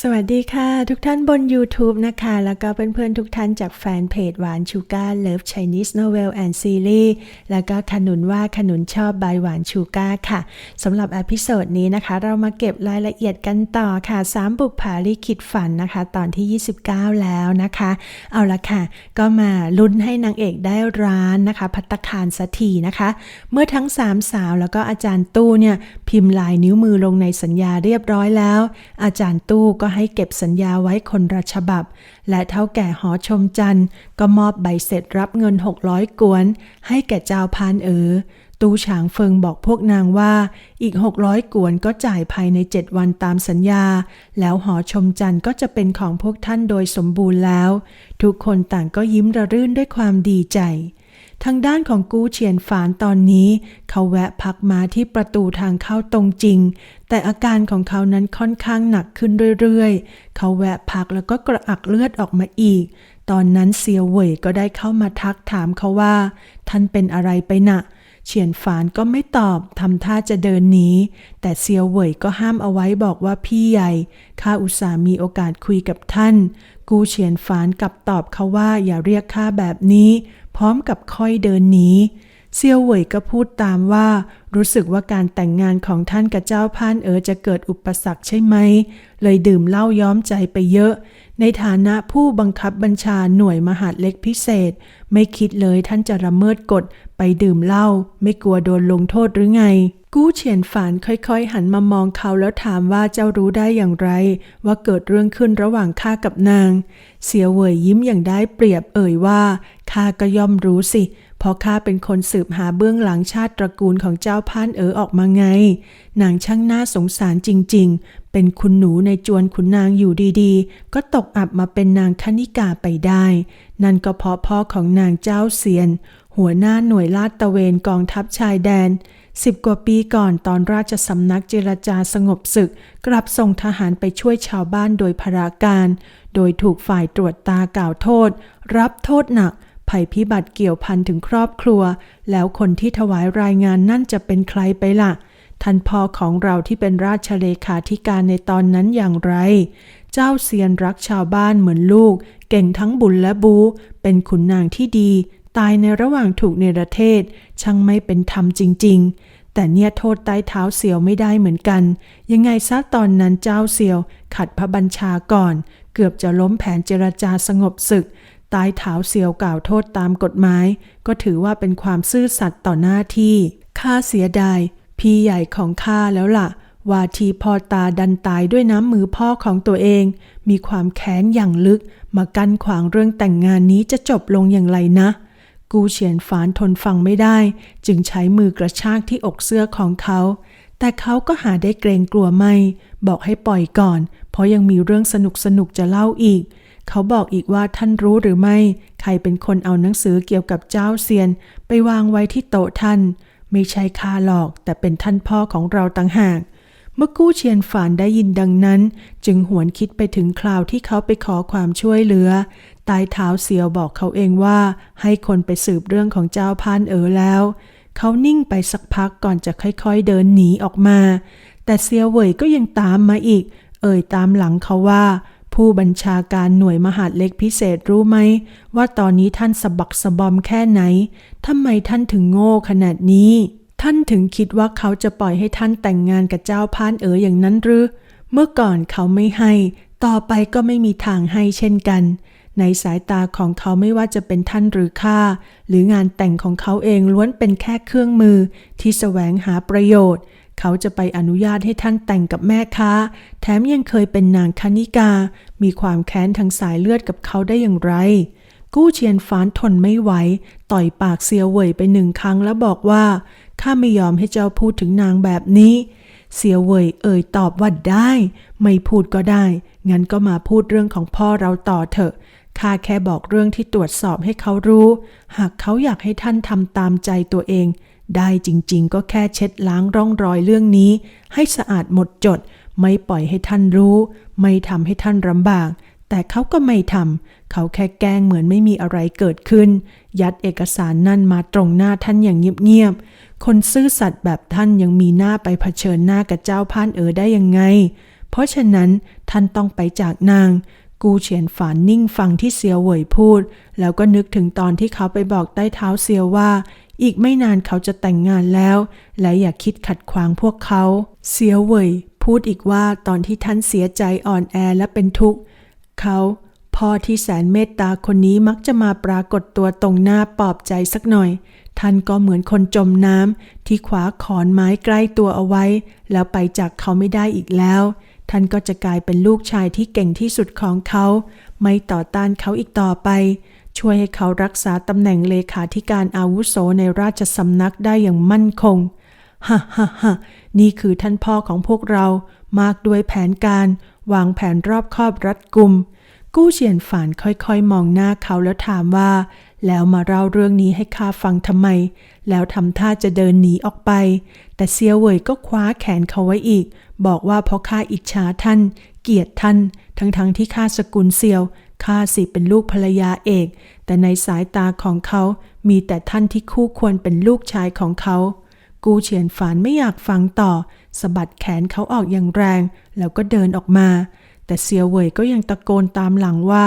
สวัสดีค่ะทุกท่านบน YouTube นะคะ แล้วก็เพื่อนๆทุกท่านจากแฟนเพจหวานชูก้า Love Chinese Novel and Series แล้วก็ขนุนว่าขนุนชอบบายหวานชูก้าค่ะสำหรับอพิโซดนี้นะคะ เรามาเก็บรายละเอียดกันต่อค่ะ 3 บุกผาลิขิตฝันนะคะ ตอนที่ 29 แล้วนะคะ เอาละค่ะ ก็มาลุ้นให้นางเอกได้ร้านนะคะ พัตตาคารสักทีนะคะ เมื่อทั้งสามสาวแล้วก็อาจารย์ตู้เนี่ยพิมพ์ลายนิ้วมือลงในสัญญาเรียบร้อยแล้ว อาจารย์ตู้ก็ให้เก็บสัญญาไว้คนละฉบับ และเท่าแก่หอชมจันทร์ ก็มอบใบเสร็จรับเงิน 600 กวน ให้แก่เจ้าพานเอ๋อตูฉางเฟิงบอกพวกนางว่าอีก 600 กวนก็จ่ายภายใน 7 วันตามสัญญา แล้วหอชมจันทร์ก็จะเป็นของพวกท่านโดยสมบูรณ์แล้ว ทุกคนต่างก็ยิ้มระรื่นด้วยความดีใจ ทางด้านของกู้เฉียนฝานตอนนี้ เขาแวะพักมาที่ประตูทางเข้าตรงจริง แต่อาการของเขานั้นค่อนข้างหนักขึ้นเรื่อยๆ เขาแวะพักแล้วก็กระอักเลือดออกมาอีก ตอนนั้นเซียวเหว่ยก็ได้เข้ามาทักถามเขาว่า ท่านเป็นอะไรไปนะ่ะเฉียนฝานก็ไม่ตอบทำท่าจะเดินหนีแต่เซียวเหว่ยก็ห้ามเอาไว้บอกว่าพี่ใหญ่ข้าอุตส่าห์มีโอกาสคุยกับท่าน กูเฉียนฝานกลับตอบเขาว่าอย่าเรียกข้าแบบนี้ พร้อมกับค่อยเดินหนีเซียวเหว่ยก็พูดตามว่า รู้สึกว่าการแต่งงานของท่านกับเจ้าพานเอ๋อจะเกิดอุปสรรคใช่ไหม เลยดื่มเหล้าย้อมใจไปเยอะ ในฐานะผู้บังคับบัญชาหน่วยมหาดเล็กพิเศษ ไม่คิดเลยท่านจะละเมิดกฎไปดื่มเหล้าไม่กลัวโดนลงโทษหรือไง กู้เฉียนฝานค่อยๆ หันมามองเขาแล้วถามว่าเจ้ารู้ได้อย่างไร ว่าเกิดเรื่องขึ้นระหว่างข้ากับนาง เสียวเวยยิ้มอย่างได้เปรียบเอ่ยว่าข้าก็ย่อมรู้สิ เพราะข้าเป็นคนสืบหาเบื้องหลังชาติตระกูลของเจ้าพานเอ๋อออกมาไง นางช่างน่าสงสารจริง ๆ เป็นคุณหนูในจวนขุนนางอยู่ดีๆ ก็ตกอับมาเป็นนางคณิกาไปได้ นั่นก็เพราะพ่อของนางเจ้าเซียน หัวหน้าหน่วยลาดตระเวนกองทัพชายแดนสิบกว่าปีก่อนตอนราชสำนักเจรจาสงบศึก กลับส่งทหารไปช่วยชาวบ้านโดยพราการ โดยถูกฝ่ายตรวจตากล่าวโทษ รับโทษหนัก ภัยพิบัติเกี่ยวพันถึงครอบครัว แล้วคนที่ถวายรายงานนั่นจะเป็นใครไปล่ะ ท่านพ่อของเราที่เป็นราชเลขาธิการในตอนนั้นอย่างไร เจ้าเซียนรักชาวบ้านเหมือนลูก เก่งทั้งบุญและบู เป็นขุนนางที่ดี ตายในระหว่างถูกเนรเทศ ช่างไม่เป็นธรรมจริง ๆ แต่เนี่ยโทษใต้เท้าเสียวไม่ได้เหมือนกัน ยังไงซะตอนนั้นเจ้าเสียว ขัดพระบัญชาก่อน เกือบจะล้มแผนเจรจาสงบศึก ตายเท้าเสียวกล่าวโทษตามกฎหมาย ก็ถือว่าเป็นความซื่อสัตย์ต่อหน้าที่ ข้าเสียดาย พี่ใหญ่ของข้าแล้วล่ะว่าทีพอตาดันตายด้วยน้ำมือพ่อของตัวเอง มีความแค้นอย่างลึก มากั้นขวางเรื่องแต่งงานนี้จะจบลงอย่างไรนะ กูเฉียนฝานทนฟังไม่ได้ จึงใช้มือกระชากที่อกเสื้อของเขาแต่เขาก็หาได้เกรงกลัวไม่ บอกให้ปล่อยก่อน เพราะยังมีเรื่องสนุกสนุกๆจะเล่าอีก เขาบอกอีกว่าท่านรู้หรือไม่ ใครเป็นคนเอาหนังสือเกี่ยวกับเจ้าเซียน ไปวางไว้ที่โต๊ะท่าน ไม่ใช่ข้าหรอก แต่เป็นท่านพ่อของเราต่างหาก เมื่อกู้เชียนฝานได้ยินดังนั้น จึงหวนคิดไปถึงคราวที่เขาไปขอความช่วยเหลือตายเท้าเสียวบอกเขาเองว่า ให้คนไปสืบเรื่องของเจ้าพานเอ๋อแล้ว เขานิ่งไปสักพักก่อนจะค่อยๆเดินหนีออกมา แต่เซียวเหวยก็ยังตามมาอีก เอ่ยตามหลังเขาว่า ผู้บัญชาการหน่วยมหาดเล็กพิเศษรู้ไหม ว่าตอนนี้ท่านสะบักสะบอมแค่ไหนทำไมท่านถึงโง่ขนาดนี้ ท่านถึงคิดว่าเขาจะปล่อยให้ท่านแต่งงานกับเจ้าพานเอ๋ออย่างนั้นหรือ เมื่อก่อนเขาไม่ให้ ต่อไปก็ไม่มีทางให้เช่นกัน ในสายตาของเขาไม่ว่าจะเป็นท่านหรือข้าหรืองานแต่งของเขาเองล้วนเป็นแค่เครื่องมือที่แสวงหาประโยชน์ เขาจะไปอนุญาตให้ท่านแต่งกับแม่ค้า แถมยังเคยเป็นนางคณิกา มีความแค้นทางสายเลือดกับเขาได้อย่างไร กู้เชียนฟานทนไม่ไหว ต่อยปากเซียวเหวยไปหนึ่งครั้งแล้วบอกว่า ข้าไม่ยอมให้เจ้าพูดถึงนางแบบนี้เสียวเหวยเอ่ยตอบว่าได้ ไม่พูดก็ได้ งั้นก็มาพูดเรื่องของพ่อเราต่อเถอะข้าแค่บอกเรื่องที่ตรวจสอบให้เขารู้ หากเขาอยากให้ท่านทำตามใจตัวเอง ได้จริงๆ ก็แค่เช็ดล้างร่องรอยเรื่องนี้ ให้สะอาดหมดจด ไม่ปล่อยให้ท่านรู้ ไม่ทำให้ท่านลำบาก แต่เขาก็ไม่ทำเขาแค่แกล้งเหมือนไม่มีอะไรเกิดขึ้น ยัดเอกสารนั่นมาตรงหน้าท่านอย่างเงียบๆ คนซื่อสัตย์แบบท่านยังมีหน้าไปเผชิญหน้ากับเจ้าพานเอ๋อได้ยังไง เพราะฉะนั้นท่านต้องไปจากนาง กูเฉียนฝานนิ่งฟังที่เซียวเหวยพูด แล้วก็นึกถึงตอนที่เขาไปบอกใต้เท้าเซียวว่า อีกไม่นานเขาจะแต่งงานแล้ว และอย่าคิดขัดขวางพวกเขา เซียวเหวยพูดอีกว่าตอนที่ท่านเสียใจอ่อนแอและเป็นทุกข์เขาพ่อที่แสนเมตตาคนนี้มักจะมาปรากฏตัวตรงหน้าปลอบใจสักหน่อย ท่านก็เหมือนคนจมน้ำที่ขวาขอนไม้ใกล้ตัวเอาไว้ แล้วไปจากเขาไม่ได้อีกแล้ว ท่านก็จะกลายเป็นลูกชายที่เก่งที่สุดของเขา ไม่ต่อต้านเขาอีกต่อไป ช่วยให้เขารักษาตำแหน่งเลขาธิการอาวุโสในราชสำนักได้อย่างมั่นคงฮ่าฮ่าฮ่านี่คือท่านพ่อของพวกเรา มากด้วยแผนการ วางแผนรอบคอบรัดกุม กู้เฉียนฝานค่อยๆ มองหน้าเขาแล้วถามว่า แล้วมาเล่าเรื่องนี้ให้ข้าฟังทำไม แล้วทำท่าจะเดินหนีออกไป แต่เซียวเหวยก็คว้าแขนเขาไว้อีก บอกว่าเพราะข้าอิจฉาท่าน เกลียดท่าน ทั้งๆที่ข้าสกุลเซียว ข้าสิเป็นลูกภรรยาเอก แต่ในสายตาของเขา มีแต่ท่านที่คู่ควรเป็นลูกชายของเขา กูเฉียนฝานไม่อยากฟังต่อสะบัดแขนเขาออกอย่างแรง แล้วก็เดินออกมา แต่เซียวเหวยก็ยังตะโกนตามหลังว่า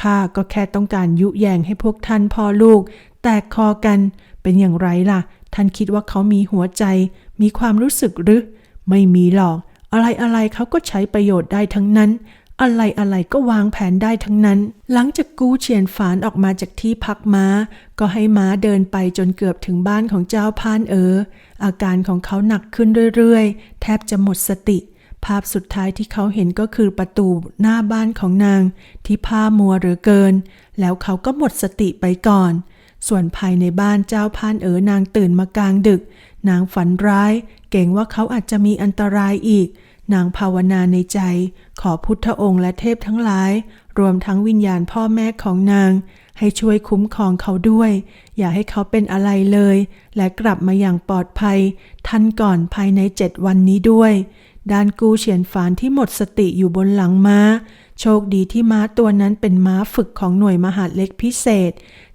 ข้าก็แค่ต้องการยุแยงให้พวกท่านพ่อลูก แตกคอกัน เป็นอย่างไรล่ะ ท่านคิดว่าเขามีหัวใจ มีความรู้สึกหรือ ไม่มีหรอก อะไรอะไรเขาก็ใช้ประโยชน์ได้ทั้งนั้น อะไรอะไรก็วางแผนได้ทั้งนั้น หลังจากกู้เฉียนฝานออกมาจากที่พักม้า ก็ให้ม้าเดินไปจนเกือบถึงบ้านของเจ้าพานเออ อาการของเขาหนักขึ้นเรื่อยๆ แทบจะหมดสติ ภาพสุดท้ายที่เขาเห็นก็คือประตูหน้าบ้านของนาง ที่ผ้ามัวเหลือเกิน แล้วเขาก็หมดสติไปก่อน ส่วนภายในบ้านเจ้าพานเอ๋อนางตื่นมากลางดึก นางฝันร้าย เก่งว่าเขาอาจจะมีอันตรายอีก นางภาวนาในใจ ขอพุทธองค์และเทพทั้งหลาย รวมทั้งวิญญาณพ่อแม่ของนาง ให้ช่วยคุ้มครองเขาด้วย อย่าให้เขาเป็นอะไรเลย และกลับมาอย่างปลอดภัย ทันก่อนภายในเจ็ดวันนี้ด้วย ด้านกูเฉียนฝานที่หมดสติอยู่บนหลังม้า โชคดีที่ม้าตัวนั้นเป็นม้าฝึกของหน่วยมหาดเล็กพิเศษ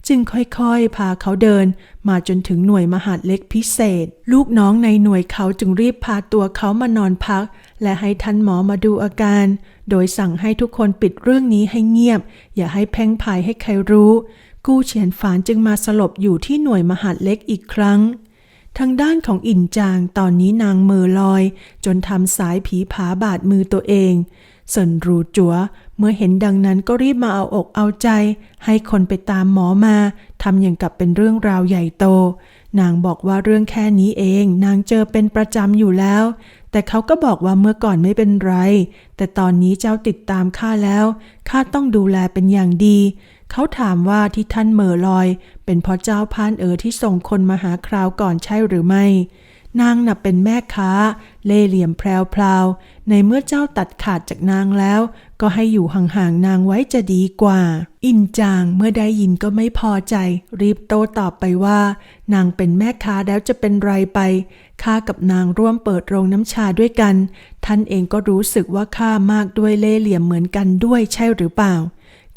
จึงค่อยๆ พาเขาเดิน มาจนถึงหน่วยมหาดเล็กพิเศษ ลูกน้องในหน่วยเขาจึงรีบพาตัวเขามานอนพัก และให้ท่านหมอมาดูอาการ โดยสั่งให้ทุกคนปิดเรื่องนี้ให้เงียบ อย่าให้แพ่งพายให้ใครรู้ กู้เฉียนฝานจึงมาสลบอยู่ที่หน่วยมหาดเล็กอีกครั้ง ทางด้านของอินจางตอนนี้นางเมอลอย จนทำสายผีผาบาดมือตัวเองส่วนรูจัวเมื่อเห็นดังนั้นก็รีบมาเอาอกเอาใจ ให้คนไปตามหมอมาทำอย่างกับเป็นเรื่องราวใหญ่โต นางบอกว่าเรื่องแค่นี้เอง นางเจอเป็นประจำอยู่แล้ว แต่เขาก็บอกว่าเมื่อก่อนไม่เป็นไร แต่ตอนนี้เจ้าติดตามข้าแล้ว ข้าต้องดูแลเป็นอย่างดี เขาถามว่าที่ท่านเหม่อลอย เป็นเพราะเจ้าพานเอ๋อที่ส่งคนมาหาคราวก่อนใช่หรือไม่ นางน่ะเป็นแม่ค้า เล่เหลี่ยมแพรวๆ ในเมื่อเจ้าตัดขาดจากนางแล้ว ก็ให้อยู่ห่างๆนางไว้จะดีกว่า อินจางเมื่อได้ยินก็ไม่พอใจ รีบโต้ตอบไปว่า นางเป็นแม่ค้าแล้วจะเป็นไรไปข้ากับนางร่วมเปิดโรงน้ำชาด้วยกัน ท่านเองก็รู้สึกว่าข้ามากด้วยเล่เหลี่ยมเหมือนกันด้วยใช่หรือเปล่า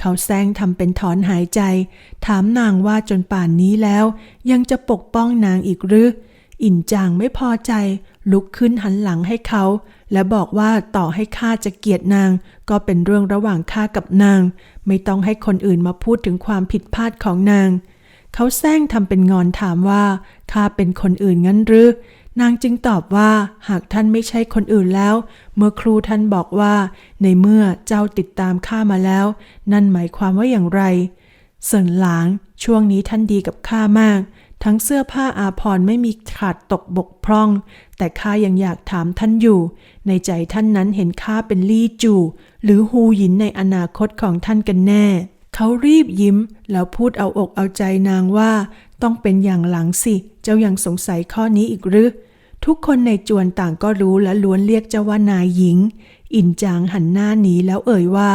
เขาแซงทำเป็นถอนหายใจ ถามนางว่าจนป่านนี้แล้ว ยังจะปกป้องนางอีกหรือ อินจางไม่พอใจ ลุกขึ้นหันหลังให้เขา และบอกว่าต่อให้ข้าจะเกลียดนาง ก็เป็นเรื่องระหว่างข้ากับนาง ไม่ต้องให้คนอื่นมาพูดถึงความผิดพลาดของนาง เขาแซงทำเป็นงอนถามว่าข้าเป็นคนอื่นงั้นหรือนางจึงตอบว่าหากท่านไม่ใช่คนอื่นแล้ว เมื่อครูท่านบอกว่า ในเมื่อเจ้าติดตามข้ามาแล้ว นั่นหมายความว่าอย่างไร เสินหลาง ช่วงนี้ท่านดีกับข้ามาก ทั้งเสื้อผ้าอาภรณ์ไม่มีขาดตกบกพร่อง แต่ข้ายังอยากถามท่านอยู่ ในใจท่านนั้นเห็นข้าเป็นลี่จู หรือฮูหยินในอนาคตของท่านกันแน่ เขารีบยิ้ม แล้วพูดเอาอกเอาใจนางว่า ต้องเป็นอย่างหลังสิ เจ้ายังสงสัยข้อนี้อีกหรือทุกคนในจวนต่างก็รู้และล้วนเรียกเจ้าว่านายหญิง อินจางหันหน้าหนีแล้วเอ่ยว่า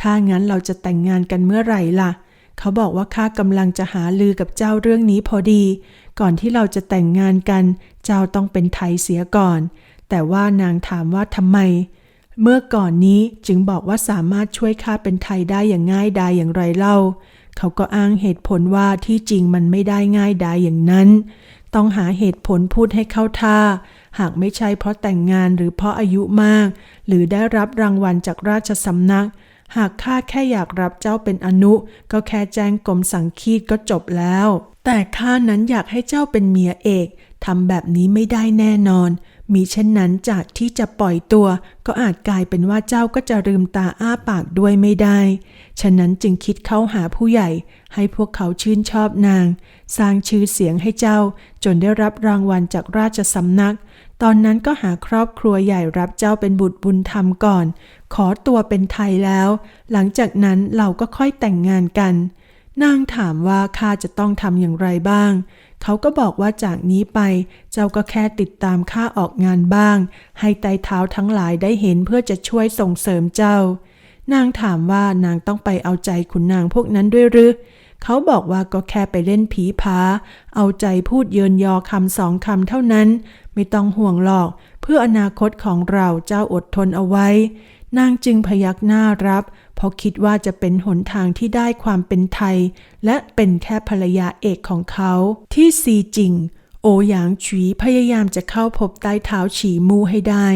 ถ้างั้นเราจะแต่งงานกันเมื่อไหร่ล่ะ เขาบอกว่าข้ากำลังจะหาลือกับเจ้าเรื่องนี้พอดี ก่อนที่เราจะแต่งงานกัน เจ้าต้องเป็นไทยเสียก่อน แต่ว่านางถามว่าทำไม เมื่อก่อนนี้จึงบอกว่าสามารถช่วยข้าเป็นไทยได้อย่างง่ายดายอย่างไรเล่า เขาก็อ้างเหตุผลว่าที่จริงมันไม่ได้ง่ายดายอย่างนั้น ต้องหาเหตุผลพูดให้เข้าท่า หากไม่ใช่เพราะแต่งงานหรือเพราะอายุมาก หรือได้รับรางวัลจากราชสำนัก หากข้าแค่อยากรับเจ้าเป็นอนุ ก็แค่แจ้งกรมสังคีตก็จบแล้ว แต่ข้านั้นอยากให้เจ้าเป็นเมียเอกทำแบบนี้ไม่ได้แน่นอน มีเช่นนั้นจากที่จะปล่อยตัว ก็อาจกลายเป็นว่าเจ้าก็จะลืมตาอ้าปากด้วยไม่ได้ ฉะนั้นจึงคิดเข้าหาผู้ใหญ่ ให้พวกเขาชื่นชอบนาง สร้างชื่อเสียงให้เจ้า จนได้รับรางวัลจากราชสำนัก ตอนนั้นก็หาครอบครัวใหญ่รับเจ้าเป็นบุตรบุญธรรมก่อน ขอตัวเป็นไทยแล้ว หลังจากนั้นเราก็ค่อยแต่งงานกัน นางถามว่าข้าจะต้องทำอย่างไรบ้าง เขาก็บอกว่าจากนี้ไป เจ้าก็แค่ติดตามข้าออกงานบ้าง ให้ไต่เท้าทั้งหลายได้เห็นเพื่อจะช่วยส่งเสริมเจ้า นางถามว่านางต้องไปเอาใจขุนนางพวกนั้นด้วยหรือเขาบอกว่าก็แค่ไปเล่นผีผาเอาใจพูดเยินยอคำสองคำเท่านั้น ไม่ต้องห่วงหรอก เพื่ออนาคตของเราเจ้าอดทนเอาไว้ นางจึงพยักหน้ารับ เพราะคิดว่าจะเป็นหนทางที่ได้ความเป็นไทย และเป็นแค่ภรรยาเอกของเขา ที่ซีจิง โอหยางฉีพยายามจะเข้าพบใต้เท้าฉีมูให้ได้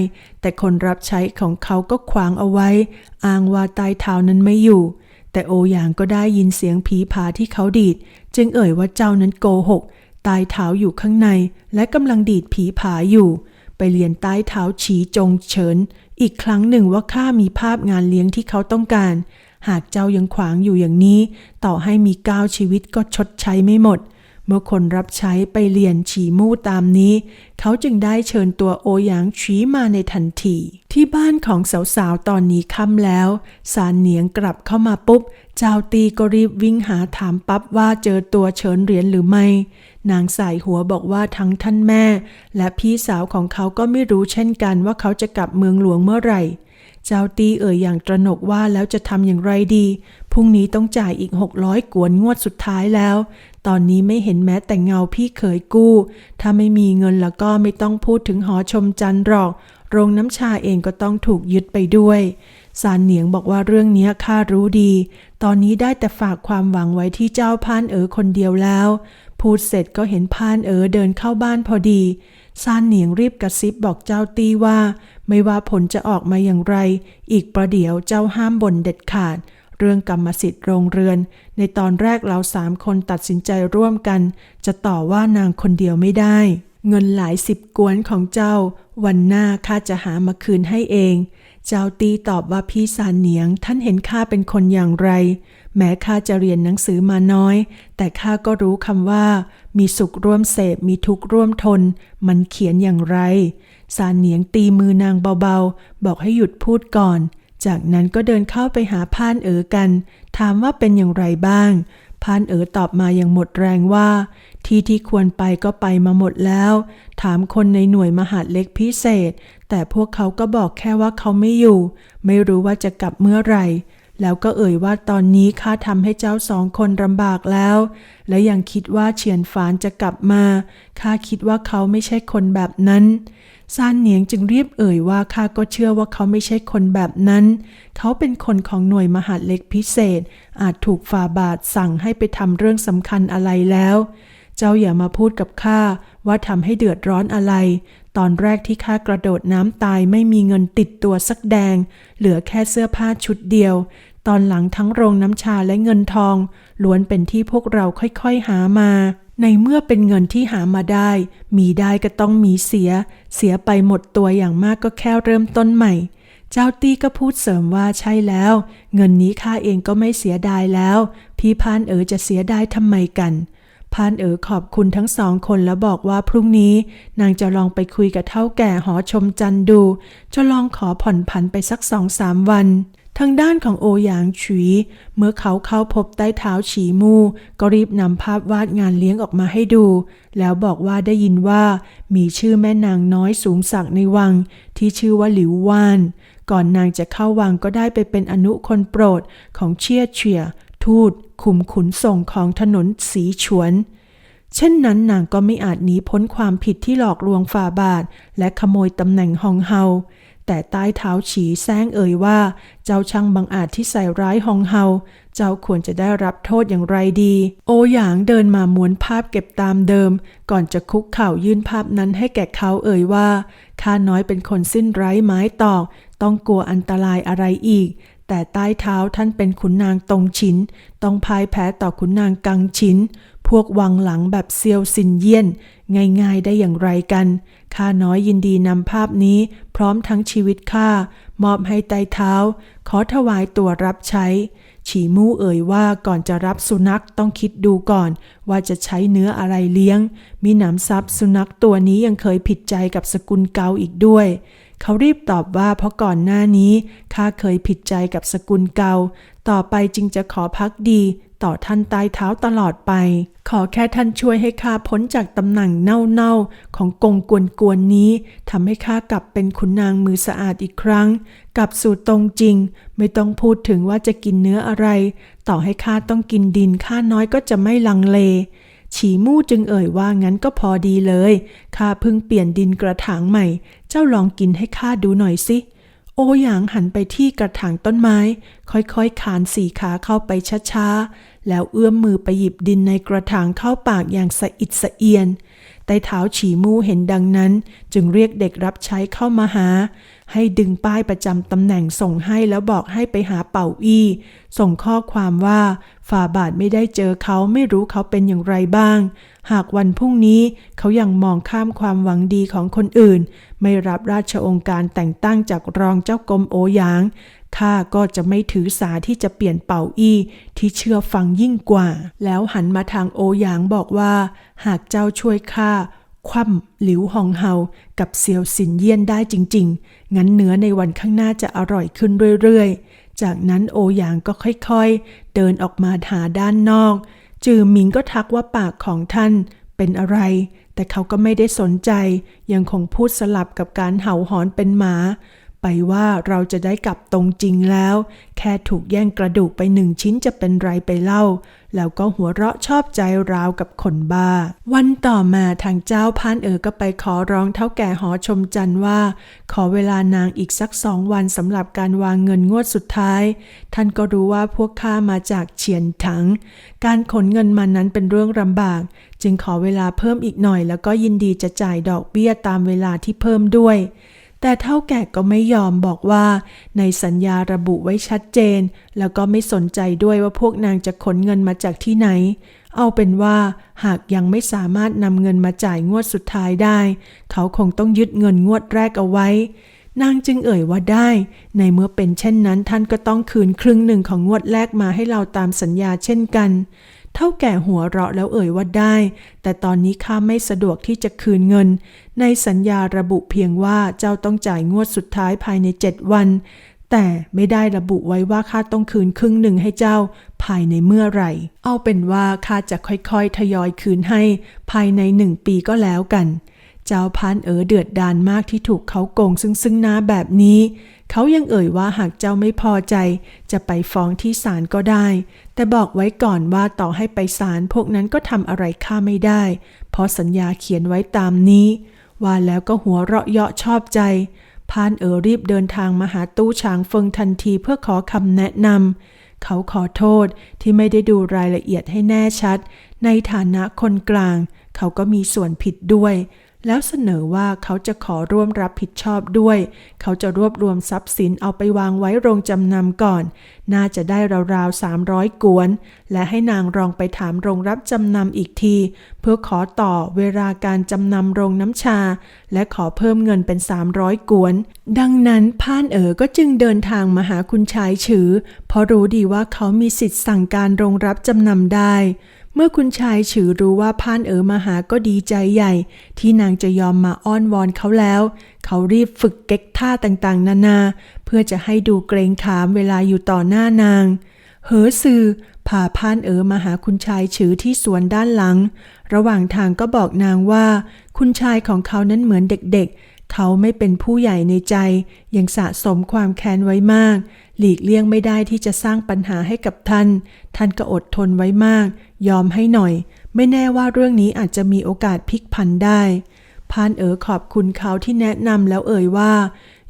แต่คนรับใช้ของเขาก็ขวางเอาไว้ อ้างว่าใต้เท้านั้นไม่อยู่แต่โอหยางก็ได้ยินเสียงผีผาที่เขาดีด จึงเอ่ยว่าเจ้านั้นโกหก ใต้เท้าอยู่ข้างในและกำลังดีดผีผาอยู่ ไปเรียนใต้เท้าฉีจงเฉิน อีกครั้งหนึ่งว่าข้ามีภาพงานเลี้ยงที่เขาต้องการ หากเจ้ายังขวางอยู่อย่างนี้ ต่อให้มีก้าวชีวิตก็ชดใช้ไม่หมด เมื่อคนรับใช้ไปเรียนฉีมู่ตามนี้ เขาจึงได้เชิญตัวโอหยางฉีมาในทันที ที่บ้านของสาวๆ ตอนนี้ค่ำแล้ว สารเหนียงกลับเข้ามาปุ๊บ เจ้าตีก็รีบวิ่งหาถามปั๊บว่าเจอตัวเฉินเหรียญหรือไม่ นางสายหัวบอกว่าทั้งท่านแม่ และพี่สาวของเขาก็ไม่รู้เช่นกันว่าเขาจะกลับเมืองหลวงเมื่อไหร่ เจ้าตีเอ่ยอย่างตระหนกว่าแล้วจะทำอย่างไรดี พรุ่งนี้ต้องจ่ายอีกหกร้อยกวนงวดสุดท้ายแล้ว ตอนนี้ไม่เห็นแม้แต่เงาพี่เขยกู้ ถ้าไม่มีเงินแล้วก็ไม่ต้องพูดถึงหอชมจันทร์หรอก โรงน้ำชาเองก็ต้องถูกยึดไปด้วยสารเหนียงบอกว่าเรื่องนี้ข้ารู้ดี ตอนนี้ได้แต่ฝากความหวังไว้ที่เจ้าพานเอ๋อคนเดียวแล้ว พูดเสร็จก็เห็นพานเอ๋อเดินเข้าบ้านพอดี ซานเหนียงรีบกระซิบบอกเจ้าตีว่า ไม่ว่าผลจะออกมาอย่างไร อีกประเดี๋ยวเจ้าห้ามบ่นเด็ดขาด เรื่องกรรมสิทธิ์โรงเรือน ในตอนแรกเราสามคนตัดสินใจร่วมกัน จะต่อว่านางคนเดียวไม่ได้ เงินหลายสิบกวนของเจ้า วันหน้าข้าจะหามาคืนให้เอง เจ้าตีตอบว่าพี่สานเหนียงท่านเห็นข้าเป็นคนอย่างไร แม้ข้าจะเรียนหนังสือมาน้อย แต่ข้าก็รู้คำว่า มีสุขร่วมเสพมีทุกข์ร่วมทน มันเขียนอย่างไรสานเหนียงตีมือนางเบาๆ บอกให้หยุดพูดก่อน จากนั้นก็เดินเข้าไปหาพานเอ๋อกัน ถามว่าเป็นอย่างไรบ้างพานเอ๋อตอบมาอย่างหมดแรงว่า ที่ที่ควรไปก็ไปมาหมดแล้ว ถามคนในหน่วยมหาดเล็กพิเศษ แต่พวกเขาก็บอกแค่ว่าเขาไม่อยู่ ไม่รู้ว่าจะกลับเมื่อไหร่ แล้วก็เอ่ยว่าตอนนี้ข้าทำให้เจ้าสองคนลำบากแล้ว และยังคิดว่าเฉียนฝานจะกลับมาข้าคิดว่าเขาไม่ใช่คนแบบนั้นซานเหนียงจึงเรียบเอ่ยว่าข้าก็เชื่อว่าเขาไม่ใช่คนแบบนั้น เขาเป็นคนของหน่วยมหาดเล็กพิเศษ อาจถูกฝ่าบาทสั่งให้ไปทำเรื่องสำคัญอะไรแล้ว เจ้าอย่ามาพูดกับข้าว่าทำให้เดือดร้อนอะไร ตอนแรกที่ข้ากระโดดน้ำตายไม่มีเงินติดตัวสักแดง เหลือแค่เสื้อผ้าชุดเดียว ตอนหลังทั้งโรงน้ำชาและเงินทอง ล้วนเป็นที่พวกเราค่อยๆหามา ในเมื่อเป็นเงินที่หามาได้ มีได้ก็ต้องมีเสีย เสียไปหมดตัวอย่างมากก็แค่เริ่มต้นใหม่ เจ้าตี้ก็พูดเสริมว่าใช่แล้ว เงินนี้ข้าเองก็ไม่เสียดายแล้ว พี่พานเอ๋อจะเสียดายทำไมกัน พานเอ๋อขอบคุณทั้งสองคนแล้วบอกว่าพรุ่งนี้ นางจะลองไปคุยกับเท่าแก่หอชมจันดู จะลองขอผ่อนผันไปสักสองสามวันทางด้านของโอหยางฉุย เมื่อเขาเข้าพบใต้เท้าฉีมู ก็รีบนำภาพวาดงานเลี้ยงออกมาให้ดู แล้วบอกว่าได้ยินว่า มีชื่อแม่นางน้อยสูงสักในวัง ที่ชื่อว่าหลิวว่าน ก่อนนางจะเข้าวังก็ได้ไปเป็นอนุคนโปรดของเชียเฉีย ทูตคุมขุนส่งของถนนสีฉวน เช่นนั้นนางก็ไม่อาจหนีพ้นความผิดที่หลอกลวงฝ่าบาท และขโมยตำแหน่งฮองเฮา แต่ใต้เท้าฉีแซงเอ่ยว่า เจ้าช่างบังอาจที่ใส่ร้ายฮองเฮา เจ้าควรจะได้รับโทษอย่างไรดี โอหยางเดินมาม้วนภาพเก็บตามเดิม ก่อนจะคุกเข่ายื่นภาพนั้นให้แก่เขาเอ่ยว่าข้าน้อยเป็นคนสิ้นไร้ไม้ตอก ต้องกลัวอันตรายอะไรอีก แต่ใต้เท้าท่านเป็นขุนนางตรงชินต้องพ่ายแพ้ต่อขุนนางกังชินพวกวังหลังแบบเซียวซินเยี่ยน ง่ายๆได้อย่างไรกันข้าน้อยยินดีนำภาพนี้ พร้อมทั้งชีวิตข้ามอบให้ใต้เท้า ขอถวายตัวรับใช้ ฉีมู่เอ่ยว่าก่อนจะรับสุนัขต้องคิดดูก่อน ว่าจะใช้เนื้ออะไรเลี้ยง มีหนำซ้ำสุนัขตัวนี้ยังเคยผิดใจกับสกุลเกาอีกด้วย เขารีบตอบว่าเพราะก่อนหน้านี้ข้าเคยผิดใจกับสกุลเกา ต่อไปจึงจะขอพักดีต่อท่านใต้เท้าตลอดไป ขอแค่ท่านช่วยให้ข้าพ้นจากตำแหน่งเน่าๆ ของกงกวนกวนนี้ทำให้ข้ากลับเป็นขุนนางมือสะอาดอีกครั้ง กลับสู่ตรงจริง ไม่ต้องพูดถึงว่าจะกินเนื้ออะไร ต่อให้ข้าต้องกินดินข้าน้อยก็จะไม่ลังเล ฉีมู่จึงเอ่ยว่างั้นก็พอดีเลย ข้าเพิ่งเปลี่ยนดินกระถางใหม่ เจ้าลองกินให้ข้าดูหน่อยสิโอหยางหันไปที่กระถางต้นไม้ ค่อยๆ ขานสี่ขาเข้าไปช้าๆ แล้วเอื้อมมือไปหยิบดินในกระถางเข้าปากอย่างสะอิดสะเอียน ใต้เท้าฉีมู่เห็นดังนั้น จึงเรียกเด็กรับใช้เข้ามาหา ให้ดึงป้ายประจำตำแหน่งส่งให้แล้วบอกให้ไปหาเป่าอี้ ส่งข้อความว่าฝ่าบาทไม่ได้เจอเขาไม่รู้เขาเป็นอย่างไรบ้าง หากวันพรุ่งนี้เขายังมองข้ามความหวังดีของคนอื่น ไม่รับราชองค์การแต่งตั้งจากรองเจ้ากรมโอหยาง ข้าก็จะไม่ถือสาที่จะเปลี่ยนเป่าอี้ที่เชื่อฟังยิ่งกว่า แล้วหันมาทางโอหยางบอกว่า หากเจ้าช่วยข้าคว่ำหลิวหองเฮากับเซียวสินเยี่ยนได้จริง ๆ งั้นเนื้อในวันข้างหน้าจะอร่อยขึ้นเรื่อยๆ จากนั้นโอหยางก็ค่อยๆ เดินออกมาหาด้านนอก จือหมิงก็ทักว่าปากของท่านเป็นอะไร แต่เขาก็ไม่ได้สนใจ ยังคงพูดสลับกับการเห่าหอนเป็นหมา ไปว่าเราจะได้กลับตรงจริงแล้ว แค่ถูกแย่งกระดูกไปหนึ่งชิ้นจะเป็นไรไปเล่า แล้วก็หัวเราะชอบใจราวกับคนบ้า วันต่อมาทางเจ้าพานเอ๋อก็ไปขอร้องเท่าแก่หอชมจันว่า ขอเวลานางอีกสักสองวันสำหรับการวางเงินงวดสุดท้าย ท่านก็รู้ว่าพวกข้ามาจากเฉียนถัง การขนเงินมานั้นเป็นเรื่องลำบาก จึงขอเวลาเพิ่มอีกหน่อย แล้วก็ยินดีจะจ่ายดอกเบี้ยตามเวลาที่เพิ่มด้วย แต่เท่าแก่ก็ไม่ยอมบอกว่า ในสัญญาระบุไว้ชัดเจน แล้วก็ไม่สนใจด้วยว่าพวกนางจะขนเงินมาจากที่ไหน เอาเป็นว่าหากยังไม่สามารถนำเงินมาจ่ายงวดสุดท้ายได้ เขาคงต้องยึดเงินงวดแรกเอาไว้ นางจึงเอ่ยว่าได้ ในเมื่อเป็นเช่นนั้นท่านก็ต้องคืนครึ่งหนึ่งของงวดแรกมาให้เราตามสัญญาเช่นกันเท่าแก่หัวเราะแล้วเอ่ยว่าได้ แต่ตอนนี้ข้าไม่สะดวกที่จะคืนเงิน ในสัญญาระบุเพียงว่าเจ้าต้องจ่ายงวดสุดท้ายภายในเจ็ดวัน แต่ไม่ได้ระบุไว้ว่าข้าต้องคืนครึ่งหนึ่งให้เจ้าภายในเมื่อไหร่ เอาเป็นว่าข้าจะค่อยๆ ทยอยคืนให้ภายในหนึ่งปีก็แล้วกัน เจ้าพานเอ๋อเดือดดานมากที่ถูกเขาโกงซึ่งซึ่งหน้าแบบนี้ เขายังเอ่ยว่าหากเจ้าไม่พอใจ จะไปฟ้องที่ศาลก็ได้ แต่บอกไว้ก่อนว่าต่อให้ไปศาลพวกนั้นก็ทำอะไรข้าไม่ได้ เพราะสัญญาเขียนไว้ตามนี้ ว่าแล้วก็หัวเราะเยาะชอบใจ พานเอ๋อรีบเดินทางมาหาตู้ช้างเฟิงทันทีเพื่อขอคำแนะนำ เขาขอโทษที่ไม่ได้ดูรายละเอียดให้แน่ชัด ในฐานะคนกลาง เขาก็มีส่วนผิดด้วย แล้วเสนอว่าเขาจะขอร่วมรับผิดชอบด้วย เขาจะรวบรวมทรัพย์สินเอาไปวางไว้โรงจำนำก่อน น่าจะได้ราวๆ300กวน และให้นางรองไปถามโรงรับจำนำอีกที เพื่อขอต่อเวลาการจำนำโรงน้ำชา และขอเพิ่มเงินเป็น 300 กวน ดังนั้นพานเอ๋อก็จึงเดินทางมาหาคุณชายฉือ เพราะรู้ดีว่าเขามีสิทธิ์สั่งการโรงรับจำนำได้ เมื่อคุณชายฉือรู้ว่าพานเอ๋อมาหาก็ดีใจใหญ่ ที่นางจะยอมมาอ้อนวอนเขาแล้ว เขารีบฝึกเก๊กท่าต่างๆ นานา เพื่อจะให้ดูเกรงขามเวลาอยู่ต่อหน้านาง เหอซือพาพานเอ๋อมาหาคุณชายฉือที่สวนด้านหลัง ระหว่างทางก็บอกนางว่า คุณชายของเขานั้นเหมือนเด็กๆ เขาไม่เป็นผู้ใหญ่ในใจ ยังสะสมความแค้นไว้มาก หลีกเลี่ยงไม่ได้ที่จะสร้างปัญหาให้กับท่าน ท่านก็อดทนไว้มาก ยอมให้หน่อย ไม่แน่ว่าเรื่องนี้อาจจะมีโอกาสพลิกผันได้พานเอ๋อขอบคุณเขาที่แนะนำแล้วเอ่ยว่า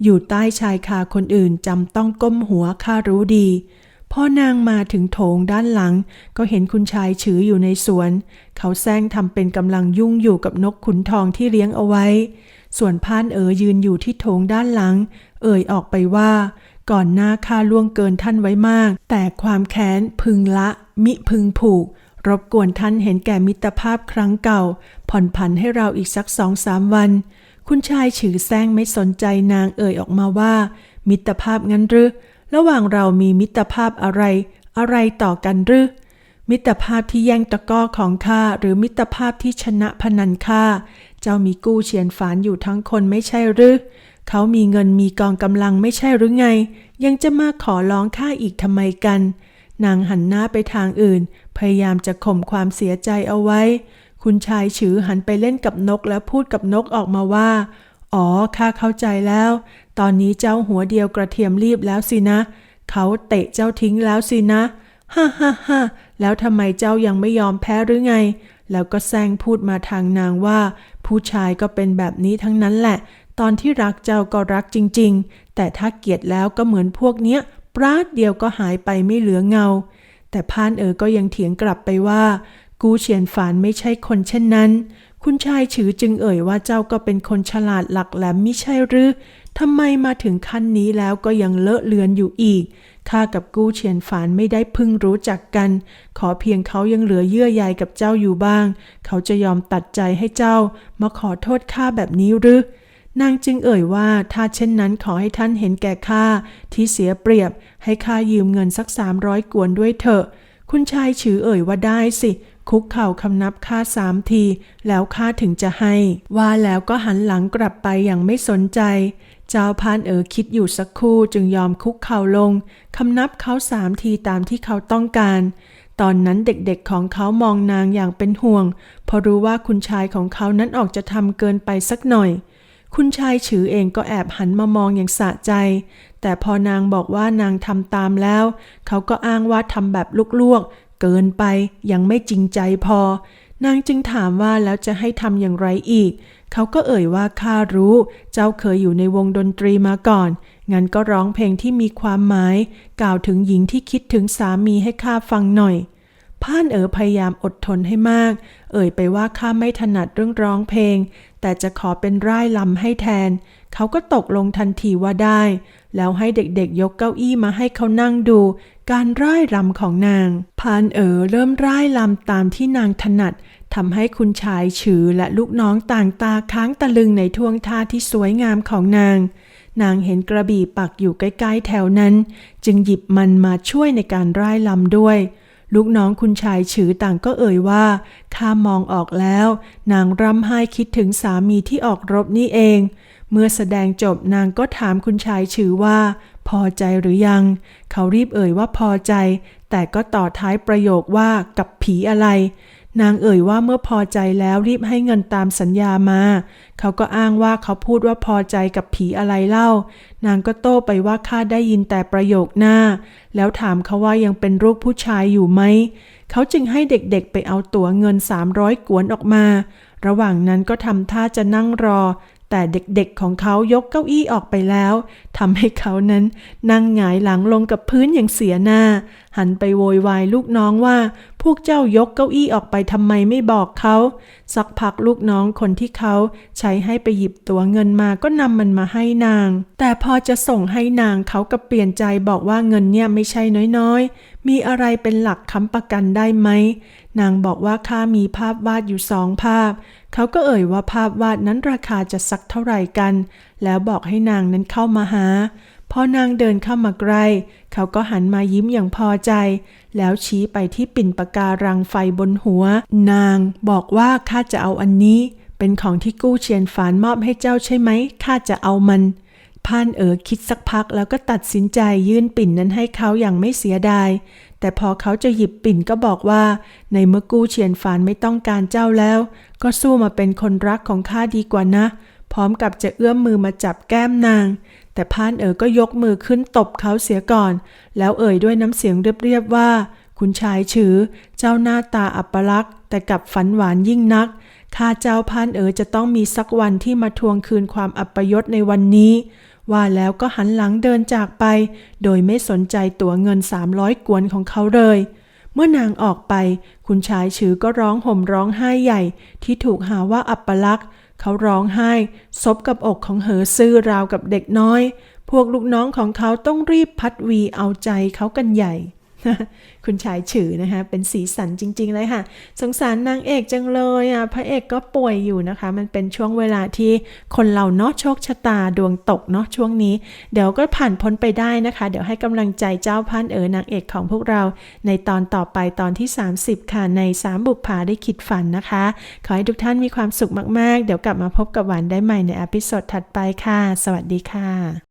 อยู่ใต้ชายคาคนอื่นจำต้องก้มหัวข้ารู้ดี พ่อนางมาถึงโถงด้านหลัง ก็เห็นคุณชายฉืออยู่ในสวน เขาแซงทำเป็นกำลังยุ่งอยู่กับนกขุนทองที่เลี้ยงเอาไว้ ส่วนพานเอ๋อยืนอยู่ที่โถงด้านหลัง เอ่ยออกไปว่า ก่อนหน้าข้าล่วงเกินท่านไว้มาก แต่ความแค้นพึงละ มิพึงผูก รบกวนท่านเห็นแก่มิตรภาพครั้งเก่า ผ่อนผันให้เราอีกสักสองสามวัน คุณชายฉือแซงไม่สนใจนางเอ่ยออกมาว่า มิตรภาพงั้นหรือระหว่างเรามีมิตรภาพอะไร อะไรต่อกันหรือมิตรภาพที่แย่งตะก้อของข้าหรือมิตรภาพที่ชนะพนันข้าเจ้ามีกู้เฉียนฝานอยู่ทั้งคนไม่ใช่หรือเขามีเงินมีกองกำลังไม่ใช่หรือไง ยังจะมาขอร้องข้าอีกทำไมกัน นางหันหน้าไปทางอื่น พยายามจะข่มความเสียใจเอาไว้ คุณชายฉือหันไปเล่นกับนกแล้วพูดกับนกออกมาว่า อ๋อ ข้าเข้าใจแล้ว ตอนนี้เจ้าหัวเดียวกระเทียมรีบแล้วสินะ เขาเตะเจ้าทิ้งแล้วสินะ ฮ่าฮ่าฮ่าแล้วทำไมเจ้ายังไม่ยอมแพ้หรือไง แล้วก็แซงพูดมาทางนางว่า ผู้ชายก็เป็นแบบนี้ทั้งนั้นแหละ ตอนที่รักเจ้าก็รักจริง ๆ แต่ถ้าเกลียดแล้วก็เหมือนพวกเนี้ยปราดเดียวก็หายไปไม่เหลือเงา แต่พานเอ๋อก็ยังเถียงกลับไปว่า กูเฉียนฝานไม่ใช่คนเช่นนั้น คุณชายฉือจึงเอ่ยว่าเจ้าก็เป็นคนฉลาดหลักแหลมมิใช่หรือทำไมมาถึงขั้นนี้แล้วก็ยังเลอะเลือนอยู่อีกข้ากับกู้เฉียนฝานไม่ได้พึ่งรู้จักกัน ขอเพียงเขายังเหลือเยื่อใยกับเจ้าอยู่บ้าง เขาจะยอมตัดใจให้เจ้า มาขอโทษข้าแบบนี้หรือ นางจึงเอ่ยว่าถ้าเช่นนั้นขอให้ท่านเห็นแก่ข้าที่เสียเปรียบ ให้ข้ายืมเงินสักสามร้อยกวนด้วยเถอะ คุณชายฉือเอ่ยว่าได้สิ คุกเข่าคำนับข้าสามที แล้วข้าถึงจะให้ ว่าแล้วก็หันหลังกลับไปอย่างไม่สนใจ เจ้าพานเอ๋อคิดอยู่สักครู่จึงยอมคุกเข่าลงคำนับเขาสามทีตามที่เขาต้องการตอนนั้นเด็กๆของเขามองนางอย่างเป็นห่วงเพราะรู้ว่าคุณชายของเขานั้นออกจะทำเกินไปสักหน่อย คุณชายฉือเองก็แอบหันมามองอย่างสะใจ แต่พอนางบอกว่านางทำตามแล้ว เขาก็อ้างว่าทำแบบลวกๆ เกินไปยังไม่จริงใจพอ นางจึงถามว่าแล้วจะให้ทำอย่างไรอีก เขาก็เอ่ยว่าข้ารู้ เจ้าเคยอยู่ในวงดนตรีมาก่อน งั้นก็ร้องเพลงที่มีความหมาย กล่าวถึงหญิงที่คิดถึงสามีให้ข้าฟังหน่อยพ่านเอ๋อพยายามอดทนให้มาก เอ่ยไปว่าข้าไม่ถนัดเรื่องร้องเพลง แต่จะขอเป็นร่ายลำให้แทน เขาก็ตกลงทันทีว่าได้ แล้วให้เด็กๆยกเก้าอี้มาให้เขานั่งดู การร่ายรำของนาง พานเอ๋อเริ่มร่ายลำตามที่นางถนัดทำให้คุณชายฉือและลูกน้องต่างตาค้างตะลึงในท่วงท่าที่สวยงามของนาง นางเห็นกระบี่ปักอยู่ใกล้ๆแถวนั้น จึงหยิบมันมาช่วยในการร่ายลำด้วย ลูกน้องคุณชายฉือต่างก็เอ่ยว่า ข้ามองออกแล้ว นางร่ำไห้คิดถึงสามีที่ออกรบนี่เอง เมื่อแสดงจบนางก็ถามคุณชายฉือว่า พอใจหรือยัง เขารีบเอ่ยว่าพอใจ แต่ก็ต่อท้ายประโยคว่ากับผีอะไร นางเอ่ยว่าเมื่อพอใจแล้วรีบให้เงินตามสัญญามา เขาก็อ้างว่าเขาพูดว่าพอใจกับผีอะไรเล่า นางก็โต้ไปว่าข้าได้ยินแต่ประโยคหน้า แล้วถามเขาว่ายังเป็นลูกผู้ชายอยู่ไหม เขาจึงให้เด็กๆไปเอาตั๋วเงิน 300 กวนออกมา ระหว่างนั้นก็ทำท่าจะนั่งรอ แต่เด็กๆของเขายกเก้าอี้ออกไปแล้วทำให้เขานั้นนั่งหงายหลังลงกับพื้นอย่างเสียหน้า หันไปโวยวายลูกน้องว่า พวกเจ้ายกเก้าอี้ออกไปทำไมไม่บอกเขา สักพักลูกน้องคนที่เขาใช้ให้ไปหยิบตั๋วเงินมาก็นำมันมาให้นาง แต่พอจะส่งให้นางเขาก็เปลี่ยนใจบอกว่าเงินเนี่ยไม่ใช่น้อยๆ มีอะไรเป็นหลักค้ำประกันได้ไหม นางบอกว่าข้ามีภาพวาดอยู่สองภาพ เขาก็เอ่ยว่าภาพวาดนั้นราคาจะสักเท่าไหร่กัน แล้วบอกให้นางนั้นเข้ามาหา พอนางเดินเข้ามาใกล้ เขาก็หันมายิ้มอย่างพอใจ แล้วชี้ไปที่ปิ่นปะการังไฟบนหัว นางบอกว่าข้าจะเอาอันนี้ เป็นของที่กู้เชียนฝานมอบให้เจ้าใช่ไหมข้าจะเอามัน พานเอ๋อคิดสักพักแล้วก็ตัดสินใจยื่นปิ่นนั้นให้เขาอย่างไม่เสียดาย แต่พอเขาจะหยิบปิ่นก็บอกว่า ในเมื่อกู้เชียนฝานไม่ต้องการเจ้าแล้ว ก็สู้มาเป็นคนรักของข้าดีกว่านะ พร้อมกับจะเอื้อมมือมาจับแก้มนาง แต่พานเอ๋อก็ยกมือขึ้นตบเขาเสียก่อน แล้วเอ่ยด้วยน้ำเสียงเรียบๆว่า คุณชายฉือ เจ้าหน้าตาอัปลักษณ์ แต่กับฝันหวานยิ่งนักข้าเจ้าพานเอ๋อจะต้องมีสักวันที่มาทวงคืนความอัปยศในวันนี้ ว่าแล้วก็หันหลังเดินจากไป โดยไม่สนใจตั๋วเงิน 300 กวนของเขาเลย เมื่อนางออกไป คุณชายฉือก็ร้องห่มร้องไห้ใหญ่ ที่ถูกหาว่าอัปลักษณ์เขาร้องไห้ซบกับอกของเหอซื่อราวกับเด็กน้อย พวกลูกน้องของเขาต้องรีบพัดวีเอาใจเขากันใหญ่ คุณชายฉือนะคะ เป็นสีสันจริง ๆ เลยค่ะ สงสารนางเอกจังเลยอะ พระเอกก็ป่วยอยู่นะคะ มันเป็นช่วงเวลาที่คนเราเนาะโชคชะตาดวงตกเนาะช่วงนี้ เดี๋ยวก็ผ่านพ้นไปได้นะคะ เดี๋ยวให้กำลังใจเจ้าพันเอ๋อนางเอกของพวกเรา ในตอนต่อไปตอนที่ 30 ค่ะ ใน 3 บุปผาได้คิดฝันนะคะ ขอให้ทุกท่านมีความสุขมากๆ เดี๋ยวกลับมาพบกับหวานได้ใหม่ในอพิโซดถัดไปค่ะ สวัสดีค่ะ